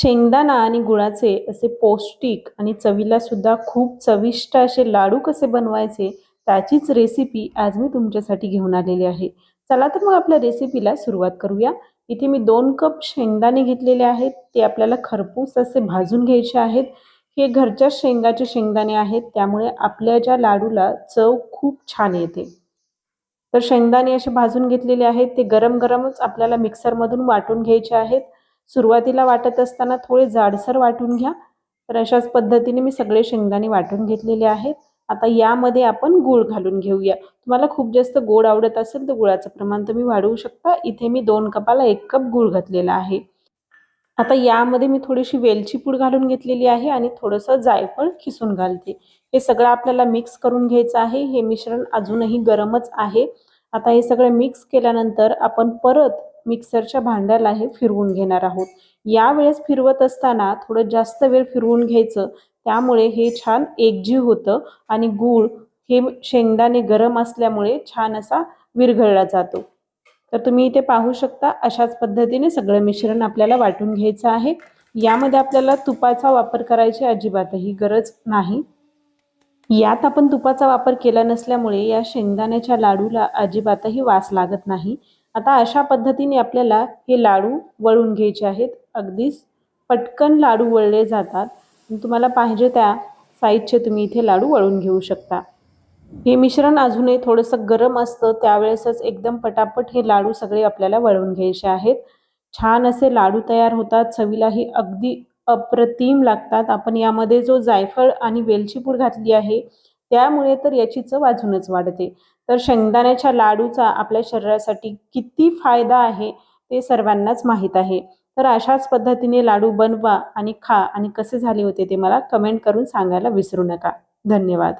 शेंगदाणा आणि गुळाचे असे पौष्टिक आणि चवीला सुद्धा खूप चविष्ट असे लाडू कसे बनवायचे त्याचीच रेसिपी आज मी तुमच्यासाठी घेऊन आलेली आहे. चला तर मग आपल्या रेसिपीला सुरुवात करूया. इथे मी दोन कप शेंगदाणे घेतलेले आहेत. ते आपल्याला खरपूस असे भाजून घ्यायचे आहेत. हे घरच्या शेंगाचे शेंगदाणे आहेत. त्यामुळे आपल्या ज्या लाडूला चव खूप छान येते. तर शेंगदाणे असे भाजून घेतलेले आहेत. ते गरम गरमच आपल्याला मिक्सरमधून वाटून घ्यायचे आहेत. सुरुवातीला वाटत असताना थोडे जाडसर वाटून घ्या. तर अशाच पद्धतीने मी सगळे शेंगदाणे वाटून घेतलेले आहेत. आता यामध्ये आपण गूळ घालून घेऊया. तुम्हाला खूप जास्त गोड आवडत असेल तर गुळाचं प्रमाण तुम्ही वाढवू शकता. इथे मी दोन कपाला एक कप गूळ घातलेला आहे. आता यामध्ये मी थोडीशी वेलची पूड घालून घेतलेली आहे आणि थोडंसं जायफळ खिसून घालते. हे सगळं आपल्याला मिक्स करून घ्यायचं आहे. हे मिश्रण अजूनही गरमच आहे. आता हे सगळं मिक्स केल्यानंतर आपण परत मिक्सरच्या भांड्याला हे फिरवून घेणार आहोत. यावेळेस फिरवत असताना थोडं जास्त वेळ फिरवून घ्यायचं. त्यामुळे हे छान एकजीव होतं आणि गूळ हे शेंगदाणे गरम असल्यामुळे छान असा विरघळला जातो. तर तुम्ही इथे पाहू शकता अशाच पद्धतीने सगळं मिश्रण आपल्याला वाटून घ्यायचं आहे. यामध्ये आपल्याला तुपाचा वापर करायची अजिबातही गरज नाही. यात आपण तुपाचा वापर केला नसल्यामुळे या शेंगदाण्याच्या लाडूला अजिबातही वास लागत नाही. आता अशा पद्धतीने आपल्याला हे लाडू वळून घ्यायचे आहेत. अगदीच पटकन लाडू वळले जातात. तुम्हाला पाहिजे त्या साईजचे तुम्ही इथे लाडू वळून घेऊ शकता. हे मिश्रण अजूनही थोडंसं गरम असतं. त्यावेळेसच एकदम पटापट हे लाडू सगळे आपल्याला वळून घ्यायचे आहेत. छान असे लाडू तयार होतात. चवीलाही अगदी अप्रतिम लागतात. आपण यामध्ये जो जायफळ आणि वेलचीपूड घातली आहे त्यामुळे तर याची चव अजूनच वाढते. तर शेंगदाण्याच्या लाडूचा आपल्या शरीरासाठी किती फायदा आहे ते सर्वांनाच माहीत आहे. तर अशाच पद्धतीने लाडू बनवा आणि खा आणि कसे झाले होते ते मला कमेंट करून सांगायला विसरू नका. धन्यवाद.